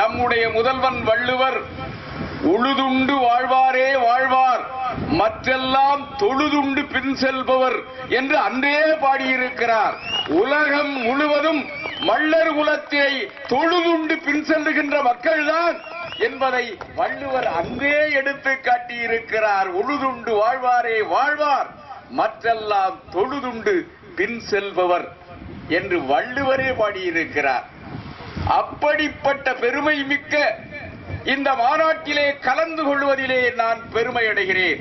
நம்முடைய முதல்வன் வள்ளுவர் உழுதுண்டு வாழ்வாரே வாழ்வார் மற்றெல்லாம் தொழுதுண்டு பின் செல்பவர் என்று அன்றே பாடியிருக்கிறார். உலகம் முழுவதும் மல்லர் குலத்தை தொழுதுண்டு பின் செல்லுகின்ற மக்கள்தான் என்பதை வள்ளுவர் அன்றே எடுத்து காட்டியிருக்கிறார். உழுதுண்டு வாழ்வாரே வாழ்வார் மற்றெல்லாம் தொழுதுண்டு பின் செல்பவர் என்று வள்ளுவரே பாடியிருக்கிறார். அப்படிப்பட்ட பெருமை மிக்க இந்த மாநாட்டிலே கலந்து கொள்வதிலே நான் பெருமை அடைகிறேன்.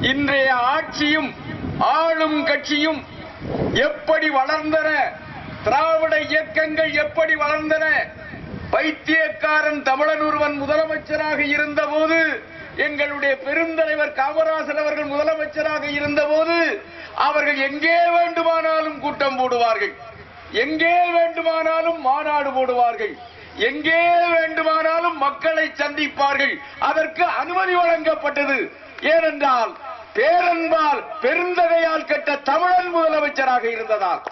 இன்றைய ஆட்சியும் ஆளும் கட்சியும் எப்படி வளர்ந்தன திராவிட இயக்கங்கள் எப்படி வளர்ந்தன பைத்தியக்காரன் தமிழன் ஒருவன் முதலமைச்சராக இருந்தபோது எங்களுடைய பெருந்தலைவர் காமராசர் அவர்கள் முதலமைச்சராக இருந்தபோது அவர்கள் எங்கே வேண்டுமானாலும் கூட்டம் போடுவார்கள். எங்கே வேண்டுமானாலும் மாநாடு போடுவார்கள். எங்கே வேண்டுமானாலும் மக்களை சந்திப்பார்கள். அதற்கு அனுமதி வழங்கப்பட்டது. ஏனென்றால் பேரன்பால் பெருந்தகையால் கெட்ட தமிழன் முதலமைச்சராக இருந்ததால்.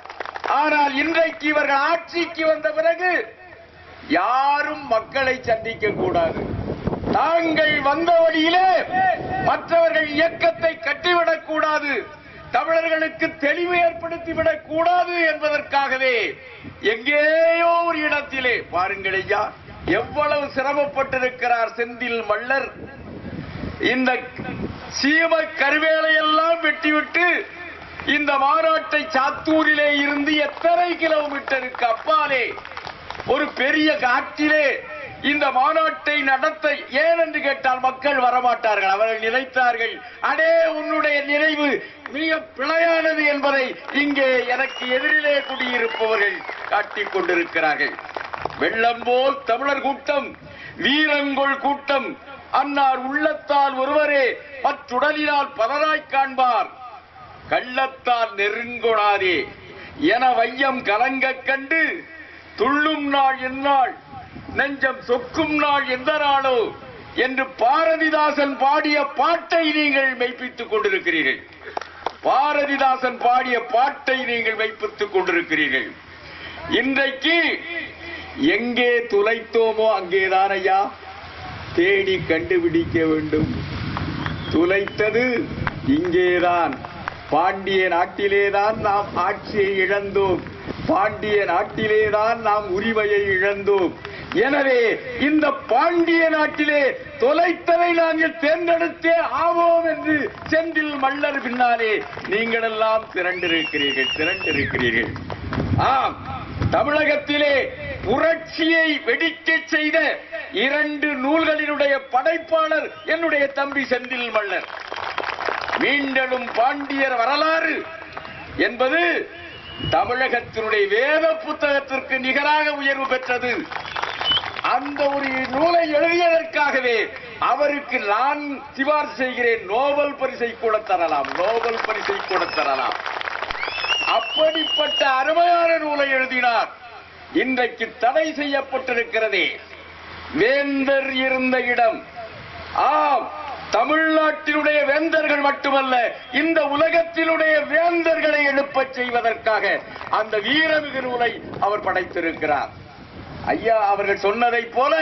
ஆனால் இன்றைக்கு இவர்கள் ஆட்சிக்கு வந்த பிறகு யாரும் மக்களை சந்திக்க கூடாது. தாங்கள் வந்த வழியிலே மற்றவர்கள் இயக்கத்தை கட்டிவிடக் கூடாது தமிழர்களுக்கு தெளிவு ஏற்படுத்திவிடக் கூடாது என்பதற்காகவே எங்கேயோ ஒரு இடத்திலே பாருங்கள் ஐயா எவ்வளவு சிரமப்பட்டிருக்கிறார் செந்தில் மல்லர். இந்த சீம கருவேலையெல்லாம் வெட்டிவிட்டு இந்த மாநாட்டை சாத்தூரிலே இருந்து எத்தனை கிலோமீட்டருக்கு அப்பாலே ஒரு பெரிய காட்டிலே இந்த மாநாட்டை நடத்த ஏன் என்று கேட்டால் மக்கள் வரமாட்டார்கள். அவர்கள் நினைத்தார்கள் அடே உன்னுடைய நினைவு மிக பிழையானது என்பதை இங்கே எனக்கு எதிரிலே குடியிருப்பவர்கள் காட்டிக் கொண்டிருக்கிறார்கள். வெள்ளம் போல் தமிழர் கூட்டம் வீரங்கொள் கூட்டம் அன்னார் உள்ளத்தால் ஒருவரே மற்றுடலினால் பலராய் காண்பார். கள்ளத்தால் நெருங்கொடாதே என வையம் கலங்கக் கண்டு துள்ளும் நாள் என்னாள் நெஞ்சம் சொக்கும் நாள் எந்த நாளோ என்று பாரதிதாசன் பாடிய பாட்டை நீங்கள் மெய்ப்பித்துக் கொண்டிருக்கிறீர்கள். பாரதிதாசன் பாடிய பாட்டை நீங்கள் மெய்ப்பித்துக் கொண்டிருக்கிறீர்கள். இன்றைக்கு எங்கே துளைத்தோமோ அங்கேதான் ஐயா தேடி கண்டுபிடிக்க வேண்டும். துளைத்தது இங்கேதான். பாண்டிய நாட்டிலேதான் நாம் ஆட்சியை இழந்தோம். பாண்டிய நாட்டிலேதான் நாம் உரிமையை இழந்தோம். எனவே இந்த பாண்டிய நாட்டிலே தொலைத்தலை நாங்கள் தேர்ந்தெடுத்தே ஆவோம் என்று செந்தில் மல்லர் பின்னாலே நீங்கள் எல்லாம் திரண்டிருக்கிறீர்கள் திரண்டிருக்கிறீர்கள். ஆம் தமிழகத்திலே புரட்சியை வெடிக்கச் செய்த இரண்டு நூல்களினுடைய படைப்பாளர் என்னுடைய தம்பி செந்தில் மல்லர். மீண்டலும் பாண்டியர் வரலாறு என்பது தமிழகத்தினுடைய வேத புத்தகத்திற்கு நிகராக உயர்வு பெற்றது. அந்த ஒரு நூலை எழுதியதற்காகவே அவருக்கு நான் சிவார் செய்கிறேன். நோபல் பரிசை கூட தரலாம். நோபல் பரிசை கூட தரலாம். அப்படிப்பட்ட அருமையான நூலை எழுதினார். இன்றைக்கு தடை செய்யப்பட்டிருக்கிறதே. வேந்தர் இருந்த இடம். ஆம். தமிழ்நாட்டினுடைய வேந்தர்கள் மட்டுமல்ல இந்த உலகத்தினுடைய வேந்தர்களை எழுப்பச் செய்வதற்காக அந்த வீரமிகு நூலை அவர் படைத்திருக்கிறார். ஐயா அவர்கள் சொன்னதைப் போல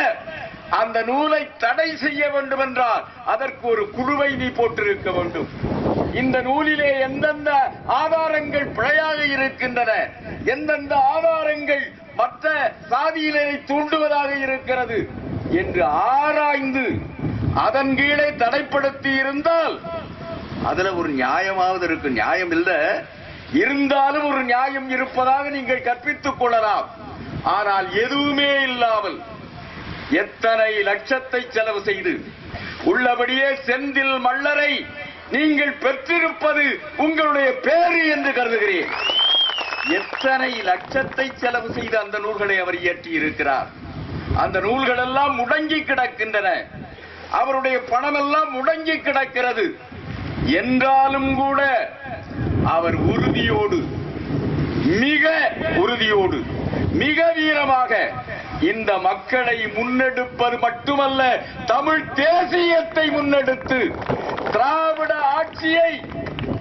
அந்த நூலை தடை செய்ய வேண்டும் என்றால் அதற்கு ஒரு குழுவை நீ போட்டிருக்க வேண்டும். இந்த நூலிலே எந்தெந்த ஆதாரங்கள் பிழையாக இருக்கின்றன எந்தெந்த ஆதாரங்கள் மற்ற சாதியினரை தூண்டுவதாக இருக்கிறது என்று ஆராய்ந்து அதன் கீழே தடைப்படுத்தி இருந்தால் அதுல ஒரு நியாயமாவது இருக்கு. நியாயம் இல்ல. இருந்தாலும் ஒரு நியாயம் இருப்பதாக நீங்கள் கற்பித்துக் கொள்ளலாம். ஆனால் எதுவுமே இல்லாமல் எத்தனை லட்சத்தை செலவு செய்து உள்ளபடியே செந்தில் மல்லரை நீங்கள் பெற்றிருப்பது உங்களுடைய பேரு என்று கருதுகிறேன். எத்தனை லட்சத்தை செலவு செய்து அந்த நூல்களை அவர் இயற்றி இருக்கிறார் அந்த நூல்கள் எல்லாம் முடங்கி கிடக்கின்றன. அவருடைய பணம் எல்லாம் முடங்கி கிடக்கிறது. என்றாலும் கூட அவர் உறுதியோடு மிக உறுதியோடு மிக வீரமாக இந்த மக்களை முன்னெடுப்பது மட்டுமல்ல தமிழ் தேசியத்தை முன்னெடுத்து திராவிட ஆட்சியை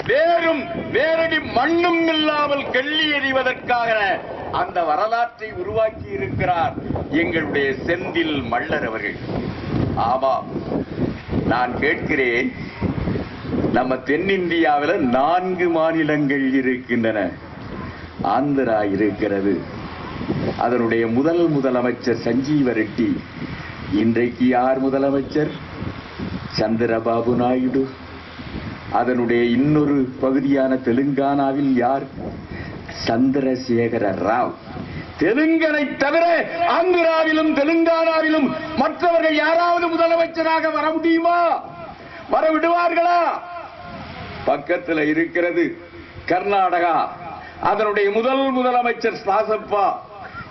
வேறும் வேரடி மண்ணும் இல்லாமல் கெள்ளி எறிவதற்காக அந்த வரலாற்றை உருவாக்கி இருக்கிறார் எங்களுடைய செந்தில் மல்லர் அவர்கள். ஆமாம். நான் கேட்கிறேன் நம்ம தென்னிந்தியாவில் நான்கு மாநிலங்கள் இருக்கின்றன. ஆந்திரா இருக்கிறது. அதனுடைய முதல் முதலமைச்சர் சஞ்சீவ ரெட்டி. இன்றைக்கு யார் முதலமைச்சர்? சந்திரபாபு நாயுடு. அதனுடைய இன்னொரு பகுதியான தெலுங்கானாவில் யார்? சந்திரசேகர ராவ். தெலுங்கனை தவிர ஆந்திராவிலும் தெலுங்கானாவிலும் மற்றவர்கள் யாராவது முதலமைச்சராக வர முடியுமா? வர விடுவார்களா? பக்கத்தில் இருக்கிறது கர்நாடகா. அதனுடைய முதல் முதலமைச்சர் சாசப்பா.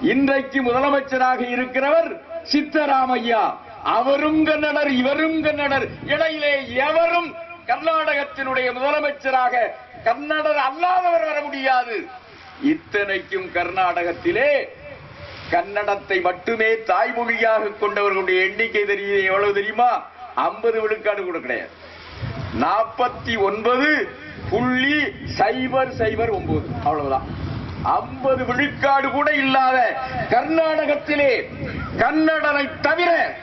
இன்றைக்கு முதலமைச்சராக இருக்கிறவர் சித்தராமையா. அவரும் கன்னடர் இவரும் கன்னடர். இடையிலே எவரும் கர்நாடகத்தினுடைய முதலமைச்சராக கன்னடர் அல்லாதவர் வர முடியாது. இத்தனைக்கும் கர்நாடகத்திலே கன்னடத்தை மட்டுமே தாய்மொழியாக கொண்டவர்களுடைய எண்ணிக்கை தெரியுது. எவ்வளவு தெரியுமா? ஐம்பது விழுக்காடு கூட கிடையாது. நாற்பத்தி ஒன்பது புள்ளி சைபர் சைபர் ஒன்பது. அவ்வளவுதான். ஐம்பது விழுக்காடு கூட இல்லாத கர்நாடகத்திலே கன்னடனை தவிர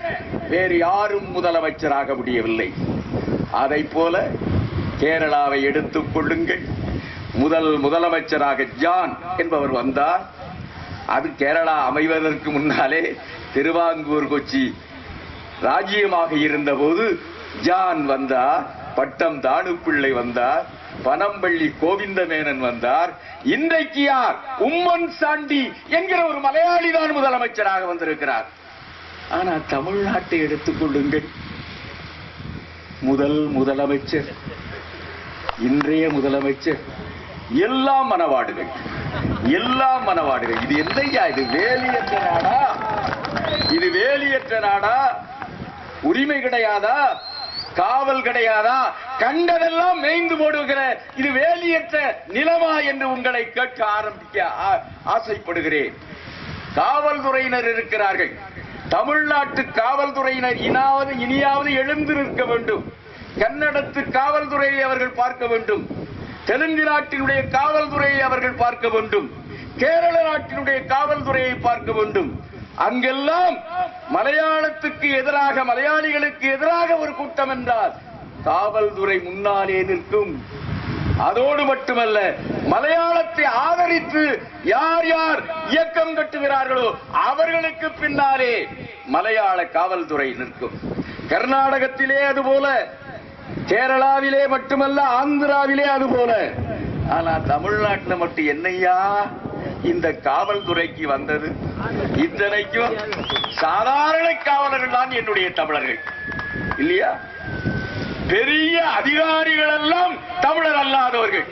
வேறு யாரும் முதலமைச்சராக முடியவில்லை. அதை போல கேரளாவை எடுத்துக் கொள்ளுங்கள். முதல் முதலமைச்சராக ஜான் என்பவர் வந்தார். அது கேரளா அமைவதற்கு முன்னாலே திருவாங்கூர் கொச்சி ராஜ்யமாக இருந்தபோது ஜான் வந்தார் பட்டம் தானுப்பிள்ளை வந்தார் பனம்பள்ளி கோவிந்தமேனன் வந்தார். இன்றைக்கு யார்? உம்மன் சாண்டி என்கிற ஒரு மலையாளி தான் முதலமைச்சராக வந்திருக்கிறார். ஆனா தமிழ்நாட்டை எடுத்துக் கொள்ளுங்கள். முதல் முதலமைச்சர் இன்றைய முதலமைச்சர் எல்லா மனவாடுகள். எல்லா மனவாடுகள். இது என்னையா இது வேலியற்ற நாடா? இது வேலியற்ற நாடா? உரிமை கிடையாதா? காவல் கிடையாதா? கண்டதெல்லாம் மேய்ந்து போடுகிற இது வேலியற்ற நிலமா என்று உங்களை கேட்க ஆரம்பிக்க ஆ- ஆசைப்படுகிறேன். காவல்துறையினர் இருக்கிறார்கள். தமிழ்நாட்டு காவல்துறையினர் இனாவது இனியாவது எழுந்து நிற்க வேண்டும். கன்னடத்து காவல்துறையை அவர்கள் பார்க்க வேண்டும். தெலுங்கு நாட்டினுடைய காவல்துறையை அவர்கள் பார்க்க வேண்டும். கேரள நாட்டினுடைய காவல்துறையை பார்க்க வேண்டும். அங்கெல்லாம் மலையாளத்துக்கு எதிராக மலையாளிகளுக்கு எதிராக ஒரு கூட்டம் என்றால் காவல்துறை முன்னாலே நிற்கும். அதோடு மட்டுமல்ல மலையாளத்தை ஆதரித்து யார் யார் இயக்கம் கட்டுகிறார்களோ அவர்களுக்கு பின்னாலே மலையாள காவல்துறை நிற்கும். கர்நாடகத்திலே அதுபோல கேரளாவிலே மட்டுமல்ல ஆந்திராவிலே அது போல. ஆனா தமிழ்நாட்டில் மட்டும் என்னையா? இந்த காவல்துறைக்கு வந்தது. இத்தனைக்கும் சாதாரண காவலர்கள் தான் என்னுடைய தமிழர்கள். இல்லையா? பெரிய அதிகாரிகள் எல்லாம் தமிழர் அல்லாதவர்கள்.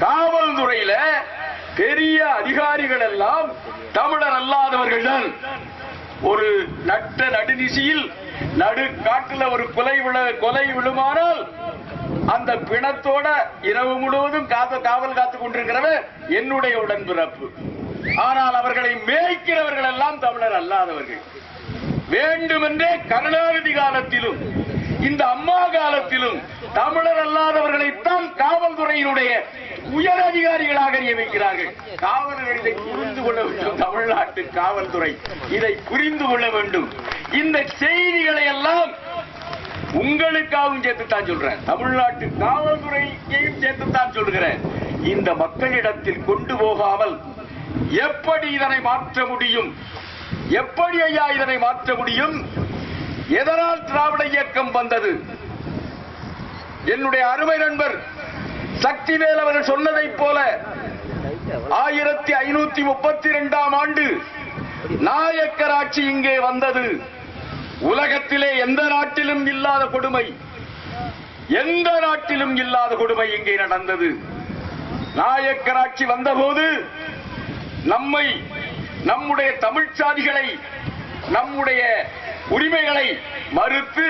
காவல்துறையில பெரிய அதிகாரிகள் எல்லாம் தமிழர் அல்லாதவர்கள் தான். ஒரு நட்ட நடுநிசியில் நடு காட்டுல ஒரு கொலை விழ கொலை விழுமானால் அந்த பிணத்தோட இரவு முழுவதும் காத்த காவல் காத்துக் கொண்டிருக்கிறவர் என்னுடைய உடன்பிறப்பு. ஆனால் அவர்களை மேய்க்கிறவர்கள் எல்லாம் தமிழர் அல்லாதவர்கள். வேண்டுமென்றே கருணாநிதி காலத்திலும் இந்த அம்மா காலத்திலும் தமிழர் அல்லாதவர்களைத்தான் காவல்துறையினுடைய உயர் அதிகாரிகளாக நியமிக்கிறார்கள். காவலர்கள் இதை புரிந்து கொள்ள வேண்டும். தமிழ்நாட்டு காவல்துறை இதை புரிந்து கொள்ள வேண்டும். இந்த செய்திகளை எல்லாம் உங்களுக்காகவும் சேர்த்துத்தான் சொல்றேன். தமிழ்நாட்டு காவல்துறையையும் சேர்த்துத்தான் சொல்கிறேன். இந்த மக்களிடத்தில் கொண்டு போகாமல் எப்படி இதனை மாற்ற முடியும்? எப்படி ஐயா இதனை மாற்ற முடியும்? எதனால் திராவிட இயக்கம் வந்தது? என்னுடைய அருமை நண்பர் சக்திவேல் அவர்கள் சொன்னதைப் போல ஆயிரத்தி ஐநூத்தி முப்பத்தி இரண்டாம் ஆண்டு நாயக்கர் ஆட்சி இங்கே வந்தது. உலகத்திலே எந்த நாட்டிலும் இல்லாத கொடுமை எந்த நாட்டிலும் இல்லாத கொடுமை இங்கே நடந்தது. நாயக்கர் ஆட்சி வந்தபோது நம்மை நம்முடைய தமிழ் சாதிகளை நம்முடைய உரிமைகளை மறுத்து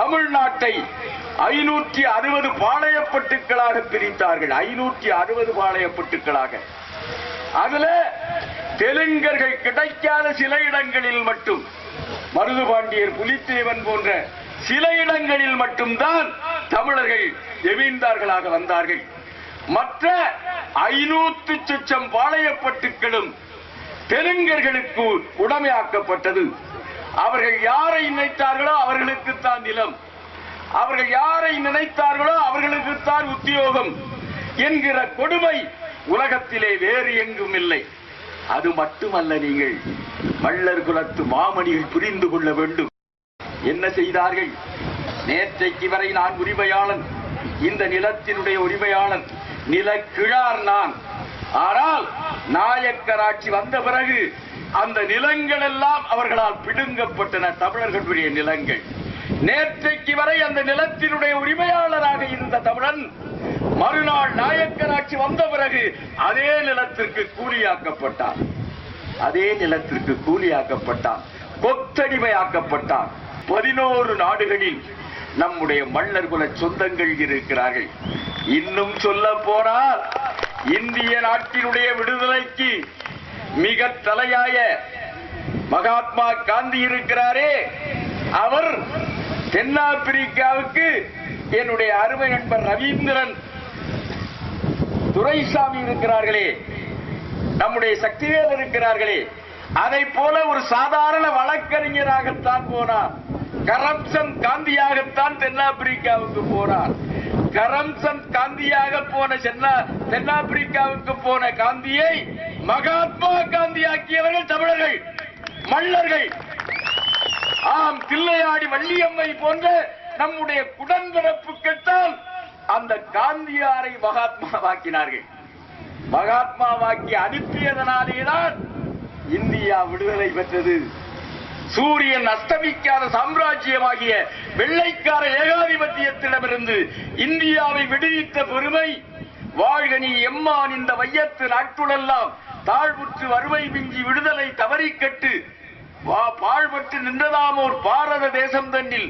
தமிழ்நாட்டை ஐநூற்றி அறுபது பாளையப்பட்டுக்களாக பிரித்தார்கள். ஐநூற்றி அறுபது பாளையப்பட்டுக்களாக. அதுல தெலுங்கர்கள் கிடைக்காத சில இடங்களில் மட்டும் மருதுபாண்டியர் புலித்தேவன் போன்ற சில இடங்களில் மட்டும்தான் தமிழர்கள் ஜமீன்தார்களாக வந்தார்கள். மற்ற ஐநூத்து சுச்சம் பாளையப்பட்டுக்களும் தெலுங்கர்களுக்கு உடமையாக்கப்பட்டது. அவர்கள் யாரை நினைத்தார்களோ அவர்களுக்குத்தான் நிலம். அவர்கள் யாரை நினைத்தார்களோ அவர்களுக்கு தான் உத்தியோகம் என்கிற கொடுமை உலகத்திலே வேறு எங்கும் இல்லை. அது மட்டுமல்ல நீங்கள் மல்லர் குலத்து மாமணிகள் புரிந்து கொள்ள வேண்டும். என்ன செய்தார்கள்? நேற்றைக்கு வரை நான் உரிமையாளன் இந்த நிலத்தினுடைய உரிமையாளன் நிலக்கிழார் நான். ஆனால் நாயக்கராட்சி வந்த பிறகு அந்த நிலங்கள் எல்லாம் அவர்களால் பிடுங்கப்பட்டன தமிழர்களுடைய நிலங்கள். நேற்றைக்கு வரை அந்த நிலத்தினுடைய உரிமையாளராக இருந்த தமிழன் மறுநாள் நாயக்கராட்சி வந்த பிறகு அதே நிலத்திற்கு கூலியாக்கப்பட்டான். அதே நிலத்திற்கு கூலியாக்கப்பட்டான். கொத்தடிமையாக்கப்பட்டான். பதினோரு நாடுகளில் நம்முடைய மன்னர் குல சொந்தங்கள் இருக்கிறார்கள். இன்னும் சொல்ல போனால் இந்திய நாட்டினுடைய விடுதலைக்கு மிக தலையாய மகாத்மா காந்தி இருக்கிறாரே. அவர் தென்னாப்பிரிக்காவுக்கு என்னுடைய அருமை நண்பர் ரவீந்திரன் துரைசாமி இருக்கிறார்களே நம்முடைய சக்திவேல் இருக்கிறார்களே அதை போல ஒரு சாதாரண வழக்கறிஞராகத்தான் போனார். கரம்சன் காந்தியாகத்தான் தென்னாப்பிரிக்காவுக்கு போனார். கரம்சந்த் காந்தியாக போன சென்னா தென்னாப்பிரிக்காவுக்கு போன காந்தியை மகாத்மா காந்தி ஆக்கியவர்கள் தமிழர்கள் மல்லர்கள் ஆம் தில்லையாடி வள்ளியம்மை போன்ற நம்முடைய குடன்பிறப்புக்கெட்டால் அந்த காந்தியாரை மகாத்மாவாக்கினார்கள். மகாத்மாவாக்கி அனுப்பியதனாலேதான் இந்தியா விடுதலை பெற்றது. சூரியன் அஸ்தமிக்காத சாம்ராஜ்யமாகிய வெள்ளைக்கார ஏகாதிபத்தியத்திடமிருந்து இந்தியாவை விடுவித்த பெருமை வாழ்க நீ எம்மான் இந்த வையத்து நாட்டுளெல்லாம் தாழ்வுற்று வறுமை மிஞ்சி விடுதலை தவறிக்கட்டு வா பாழ்பட்டு நின்றதாமோர் பாரத தேசம் தன்னில்.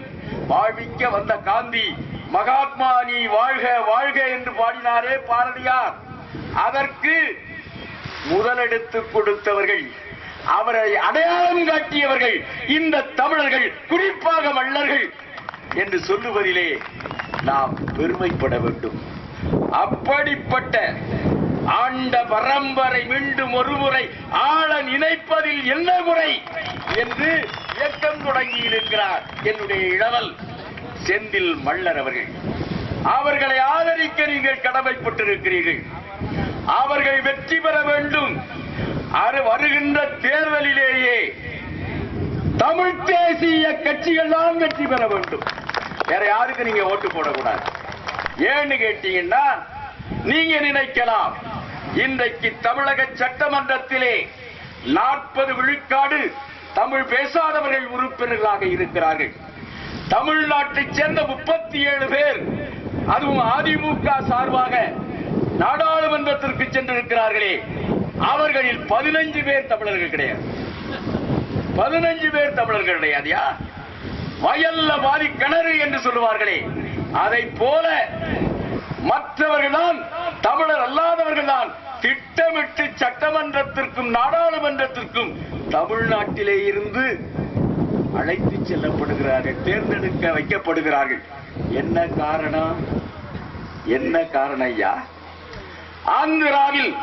வாழ்விக்க வந்த காந்தி மகாத்மா நீ வாழ்க வாழ்க என்று பாடினாரே பாரதியார். அதற்கு முதலெடுத்து கொடுத்தவர்கள் அவரை அடையாளம் காட்டியவர்கள் இந்த தமிழர்கள் குறிப்பாக வள்ளர்கள் என்று சொல்லுவதிலே நாம் பெருமைப்பட வேண்டும். அப்படிப்பட்ட ஆண்ட பரம்பரை மீண்டும் ஒருமுறை ஆள நினைப்பதில் என்ன முறை என்று இயக்கம் தொடங்கியிருக்கிறார் என்னுடைய இளவல் செந்தில் மல்லர் அவர்கள். அவர்களை ஆதரிக்க நீங்கள் கடமைப்பட்டிருக்கிறீர்கள். அவர்கள் வெற்றி பெற வேண்டும். அது வருகின்ற தேர்தலிலேயே தமிழ் தேசிய கட்சிகள் தான் வெற்றி பெற வேண்டும். வேற யாருக்கு நீங்க ஓட்டு போடக்கூடாது? ஏன்னு கேட்டீங்கன்னா நீங்க நினைக்கலாம். இன்றைக்கு தமிழக சட்டமன்றத்திலே நாற்பது விழுக்காடு தமிழ் பேசாதவர்கள் உறுப்பினர்களாக இருக்கிறார்கள். தமிழ்நாட்டைச் சேர்ந்த முப்பத்தி ஏழு பேர் அதுவும் அதிமுக சார்பாக நாடாளுமன்றத்திற்கு சென்றிருக்கிறார்களே. அவர்களில் பதினஞ்சு பேர் தமிழர்கள் கிடையாது. பதினஞ்சு பேர் தமிழர்கள் கிடையாதுயா வயல்ல வாரி கிணறு என்று சொல்லுவார்களே. அதை போல மற்றவர்கள் தான் தமிழர் அல்லாதவர்கள் தான் திட்டமிட்டு சட்டமன்றத்திற்கும் நாடாளுமன்றத்திற்கும் தமிழ்நாட்டிலே இருந்து அழைத்து செல்லப்படுகிறார்கள் தேர்ந்தெடுக்க வைக்கப்படுகிறார்கள். என்ன காரணம்? என்ன காரணம் ஐயா? ஆந்திராவில்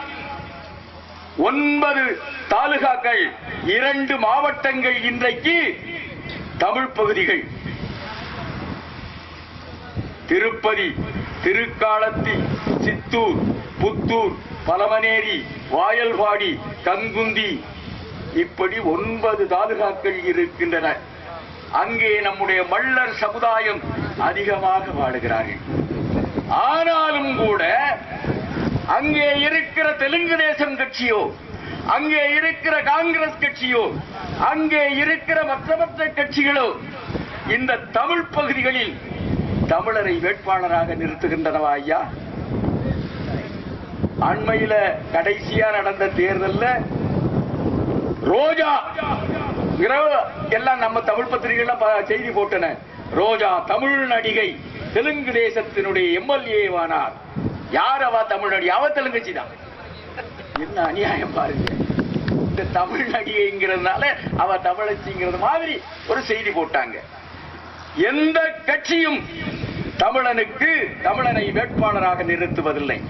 ஒன்பது தாலுகாக்கள் இரண்டு மாவட்டங்கள் இன்றைக்கு தமிழ் பகுதிகள். திருப்பதி திருக்காலத்தி சித்தூர் புத்தூர் பலமனேரி வாயல்வாடி கங்குந்தி. இப்படி ஒன்பது தாலுகாக்கள் இருக்கின்றன. அங்கே நம்முடைய மல்லர் சமுதாயம் அதிகமாக வாழுகிறார்கள் ஆனாலும் கூட அங்கே இருக்கிற தெலுங்கு தேசம் கட்சியோ அங்கே இருக்கிற காங்கிரஸ் கட்சியோ அங்கே இருக்கிற மற்ற மற்ற கட்சிகளோ இந்த தமிழ் பகுதிகளில் தமிழரை வேட்பாளராக நிறுத்துகின்றனவா ஐயா? அண்மையில கடைசியா நடந்த தேர்தல்ல ரோஜா இரவு- எல்லாம் நம்ம தமிழ் பத்திரிகைலாம் செய்தி போட்டன. ரோஜா தமிழ் நடிகை தெலுங்கு தேசத்தினுடைய எம்எல்ஏவானார். யார் அவ தமிழ் நடிகை? அவ தெலுங்கச்சி தான் என்ன அநியாயம் பாருங்க. இந்த தமிழ் நடிகைங்கிறதுனால அவ தமிழச்சிங்கிறது மாதிரி ஒரு செய்தி போட்டாங்க. எந்த கட்சியும் தமிழனுக்கு தமிழனை வேட்பாளராக நிறுத்துவதில்லை.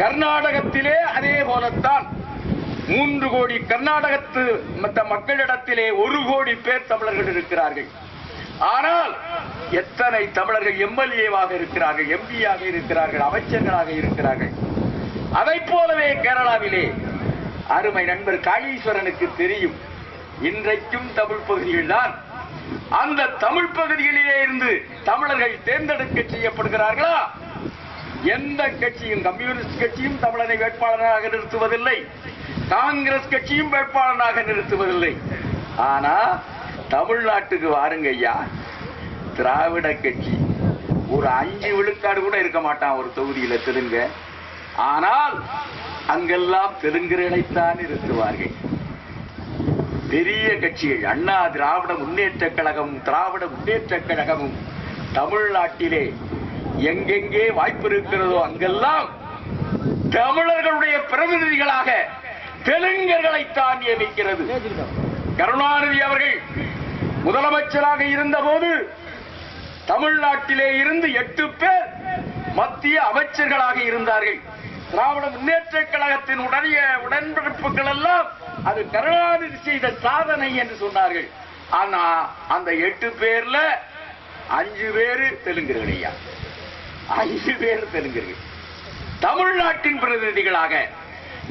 கர்நாடகத்திலே அதே போலத்தான். மூன்று கோடி கர்நாடகத்து மற்ற மக்களிடத்திலே ஒரு கோடி பேர் தமிழர்கள் இருக்கிறார்கள். ஆனால் எத்தனை தமிழர்கள் எம்எல்ஏவாக இருக்கிறார்கள் எம்பியாக இருக்கிறார்கள் அமைச்சர்களாக இருக்கிறார்கள். அதைப் போலவே கேரளாவிலே அருமை நண்பர் காளீஸ்வரனுக்கு தெரியும். இன்றைக்கும் தமிழ் பகுதியில் தான் அந்த தமிழ் பகுதிகளிலே இருந்து தமிழர்கள் தேர்ந்தெடுக்க செய்யப்படுகிறார்களா? எந்த கட்சியும் கம்யூனிஸ்ட் கட்சியும் தமிழனை வேட்பாளராக நிறுத்துவதில்லை. காங்கிரஸ் கட்சியும் வேட்பாளராக நிறுத்துவதில்லை. ஆனா தமிழ்நாட்டுக்கு வாருங்க ஐயா. திராவிட கட்சி ஒரு அஞ்சு விழுக்காடு கூட இருக்க மாட்டான் ஒரு தொகுதியில தெலுங்க. ஆனால் அங்கெல்லாம் தெலுங்கர்களைத்தான் நிறுத்துவார்கள் பெரிய கட்சிகள் அண்ணா திராவிட முன்னேற்ற கழகமும் திராவிட முன்னேற்ற கழகமும் தமிழ்நாட்டிலே எங்கெங்கே வாய்ப்பு இருக்கிறதோ அங்கெல்லாம் தமிழர்களுடைய பிரதிநிதிகளாக தெலுங்கர்களைத்தான் நியமிக்கிறது. கருணாநிதி அவர்கள் முதலமைச்சராக இருந்தபோது தமிழ்நாட்டிலே இருந்து எட்டு பேர் மத்திய அமைச்சர்களாக இருந்தார்கள். திராவிட முன்னேற்ற கழகத்தின் உடைய உடன்பிறப்புகள் எல்லாம் அது கருணாநிதி செய்த சாதனை என்று சொன்னார்கள். ஆனா அந்த எட்டு பேர்ல அஞ்சு பேரு தெலுங்கர்கள் ஐயா. ஐந்து பேர் தெலுங்கர்கள் தமிழ்நாட்டின் பிரதிநிதிகளாக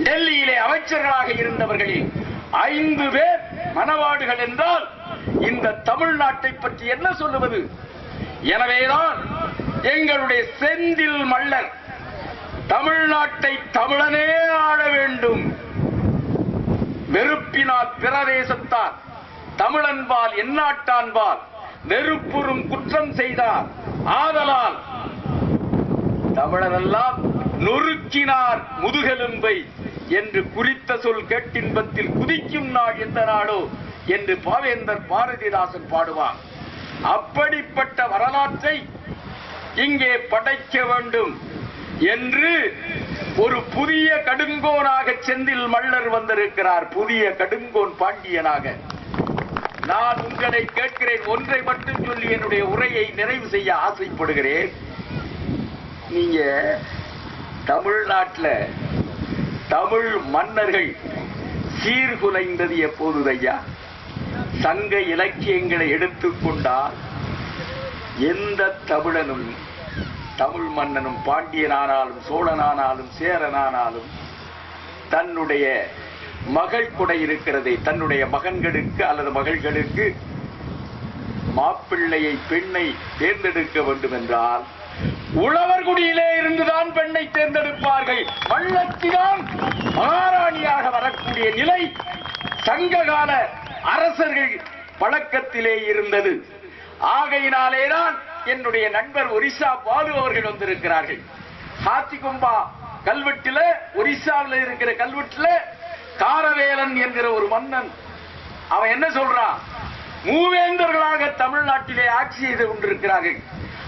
டெல்லியிலே அமைச்சர்களாக இருந்தவர்களில் ஐந்து பேர் மனவாடுகள் என்றால் இந்த தமிழ்நாட்டை பற்றி என்ன சொல்லுவது? எனவேதான் எங்களுடைய செந்தில் மல்லர் தமிழ்நாட்டை தமிழனே ஆள வேண்டும். வெறுப்பினால் பிரதேசத்தார் தமிழன்பால் எந்நாட்டான்பால் வெறுப்புறும் குற்றம் செய்தார். ஆதலால் தமிழரெல்லாம் நொறுக்கினார் முதுகெலும்பை என்று குறித்த சொல் கேட்டின்பத்தில் குதிக்கும் நாள் எந்த நாடோ என்று பாவேந்தர் பாரதிதாசன் பாடுவார். அப்படிப்பட்ட வரலாற்றை இங்கே படைக்க வேண்டும் என்று ஒரு புதிய கடுங்கோனாக செந்தில் மல்லர் வந்திருக்கிறார். புதிய கடுங்கோன் பாண்டியனாக. நான் உங்களை கேட்கிறேன். ஒன்றை மட்டும் சொல்லி என்னுடைய உரையை நிறைவு செய்ய ஆசைப்படுகிறேன். நீங்க தமிழ்நாட்டில் தமிழ் மன்னர்கள் சீர்குலைந்தது எப்போது ஐயா. சங்க இலக்கியங்களை எடுத்துக்கொண்டால் எந்த தமிழனும் தமிழ் மன்னனும் பாண்டியனானாலும் சோழனானாலும் சேரனானாலும் தன்னுடைய மகள் கூட இருக்கிறதே தன்னுடைய மகன்களுக்கு அல்லது மகள்களுக்கு மாப்பிள்ளையை பெண்ணை தேர்ந்தெடுக்க வேண்டும் என்றால் உழவர் குடியிலே இருந்துதான் பெண்ணை தேர்ந்தெடுப்பார்கள். வள்ளத்திதான் மகாராணியாக வரக்கூடிய நிலை சங்ககால அரசர்கள் பழக்கத்திலே இருந்தது. ஆகையினாலேதான் என்னுடைய நண்பர் ஒரிசா பாலு அவர்கள் வந்திருக்கிறார்கள். ஹாத்திகும்பா கல்வெட்டுல ஒரிசாவில் இருக்கிற கல்வெட்டுல காரவேலன் என்கிற ஒரு மன்னன் அவன் என்ன சொல்றான்? மூவேந்தர்களாக தமிழ்நாட்டிலே ஆட்சி செய்து கொண்டிருக்கிறார்கள்.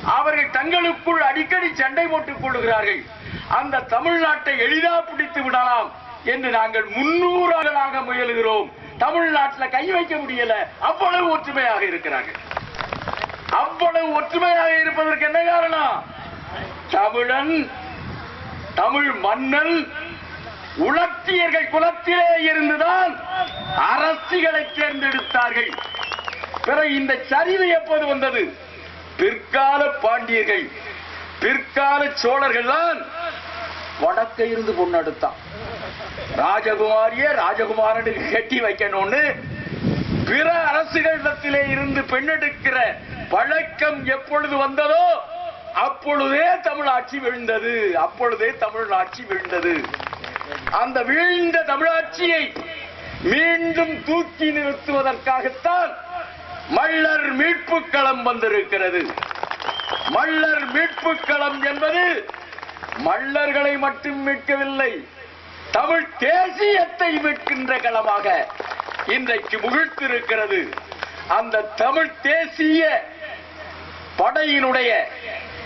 அவர்கள் தங்களுக்குள் அடிக்கடி சண்டை போட்டுக் கொள்கிறார்கள் அந்த தமிழ்நாட்டை எளிதா பிடித்து விடலாம் என்று நாங்கள் முன்னூறாக முயலுகிறோம். தமிழ்நாட்டில் கை வைக்க முடியல. அவ்வளவு ஒற்றுமையாக இருக்கிறார்கள். அவ்வளவு ஒற்றுமையாக இருப்பதற்கு என்ன காரணம்? தமிழன் தமிழ் மன்னன் உலத்தியர்கள் குலத்திலே இருந்துதான் அரசிகளை தேர்ந்தெடுத்தார்கள். பிறகு இந்த சரிவு எப்போது வந்தது? பிற்கால பாண்டியர்கள் பிற்கால சோழர்கள் தான் வடக்க இருந்து பொண்ணெடுத்தான் ராஜகுமாரிய ராஜகுமாரனுக்கு கட்டி வைக்கணும்னு பிற அரசுகளிடத்திலே இருந்து பெண்ணெடுக்கிற பழக்கம் எப்பொழுது வந்ததோ அப்பொழுதே தமிழாட்சி விழுந்தது. அப்பொழுதே தமிழாட்சி விழுந்தது. அந்த வீழ்ந்த தமிழாட்சியை மீண்டும் தூக்கி நிறுத்துவதற்காகத்தான் மல்லர் மீட்பு களம் வந்திருக்கிறது. மல்லர் மீட்பு களம் என்பது மல்லர்களை மட்டும் மீட்கவில்லை தமிழ் தேசியத்தை மீட்கின்ற களமாக இன்றைக்கு முகிழ்த்திருக்கிறது அந்த தமிழ் தேசிய படையினுடைய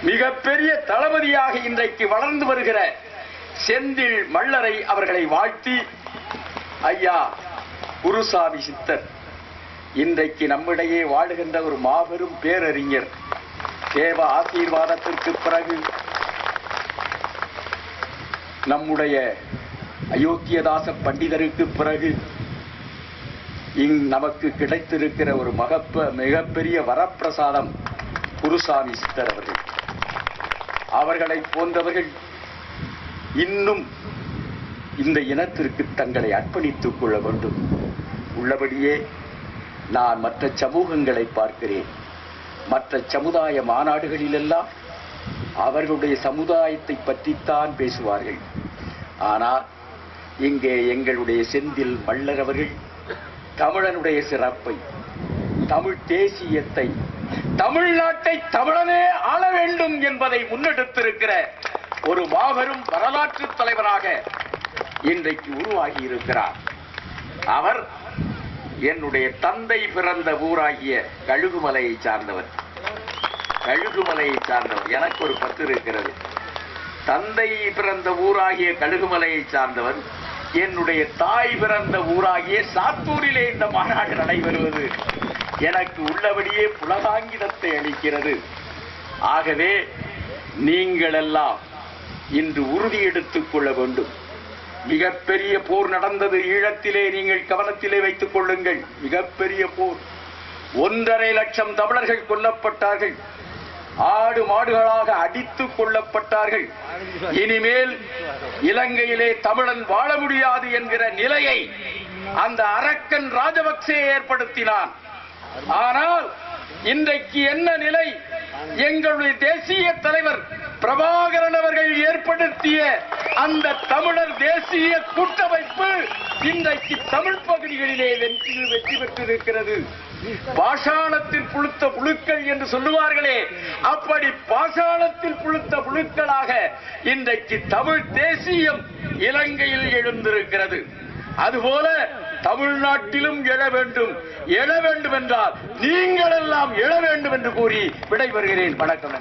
மிகப்பெரிய தளபதியாக இன்றைக்கு வளர்ந்து வருகிற செந்தில் மல்லரை அவர்களை வாழ்த்தி ஐயா குருசாமி சித்தர். இன்றைக்கு நம்மிடையே வாழுகின்ற ஒரு மாபெரும் பேரறிஞர் தேவ ஆசீர்வாதத்திற்கு பிறகு நம்முடைய அயோத்தியதாச பண்டிதருக்கு பிறகு இங் நமக்கு கிடைத்திருக்கிற ஒரு மகப்ப மிகப்பெரிய வரப்பிரசாதம் குருசாமி சித்தர் அவர்கள். அவர்களை போன்றவர்கள் இன்னும் இந்த இனத்திற்கு தங்களை அர்ப்பணித்துக் கொள்ள வேண்டும். உள்ளபடியே நான் மற்ற சமூகங்களை பார்க்கிறேன். மற்ற சமுதாய மாநாடுகளிலெல்லாம் அவர்களுடைய சமுதாயத்தை பற்றித்தான் பேசுவார்கள். ஆனால் இங்கே எங்களுடைய செந்தில் மல்லர் அவர்கள் தமிழனுடைய சிறப்பை தமிழ் தேசியத்தை தமிழ்நாட்டை தமிழனே ஆள வேண்டும் என்பதை முன்னெடுத்திருக்கிற ஒரு மாபெரும் வரலாற்று தலைவராக இன்றைக்கு உருவாகி இருக்கிறார் அவர் என்னுடைய தந்தை பிறந்த ஊராகிய கழுகுமலையை சார்ந்தவர். கழுகுமலையை சார்ந்தவர். எனக்கு ஒரு பத்து இருக்கிறது. தந்தை பிறந்த ஊராகிய கழுகுமலையை சார்ந்தவர். என்னுடைய தாய் பிறந்த ஊராகிய சாத்தூரிலே இந்த மாநாடு நடைபெறுவது எனக்கு உள்ளபடியே புலகாங்கிதத்தை அளிக்கிறது. ஆகவே நீங்கள் எல்லாம் இன்று உறுதி எடுத்துக் கொள்ள வேண்டும். மிகப்பெரிய போர் நடந்தது. ஈழத்திலே நீங்கள் கவனத்திலே வைத்துக் கொள்ளுங்கள். மிகப்பெரிய போர். ஒன்றரை லட்சம் தமிழர்கள் கொல்லப்பட்டார்கள். ஆடு மாடுகளாக அடித்துக் கொள்ளப்பட்டார்கள் இனிமேல் இலங்கையிலே தமிழன் வாழ முடியாது என்கிற நிலையை அந்த அரக்கன் ராஜபக்சே ஏற்படுத்தினான். ஆனால் இன்றைக்கு என்ன நிலை? எங்களுடைய தேசிய தலைவர் பிரபாகரன் அவர்கள் ஏற்படுத்திய அந்த தமிழர் தேசிய கூட்டமைப்பு இன்றைக்கு தமிழ் பகுதிகளிலே வெற்றி வெற்றி பெற்றிருக்கிறது. பாஷாணத்தில் புழுத்த புழுக்கள் என்று சொல்லுவார்களே அப்படி பாஷாணத்தில் புழுத்த புழுக்களாக இன்றைக்கு தமிழ் தேசியம் இலங்கையில் எழுந்திருக்கிறது. அதுபோல தமிழ்நாட்டிலும் எழ வேண்டும் எழ வேண்டும் என்றால் நீங்கள் எல்லாம் எழ வேண்டும் என்று கூறி விடைபெறுகிறேன். வணக்கம்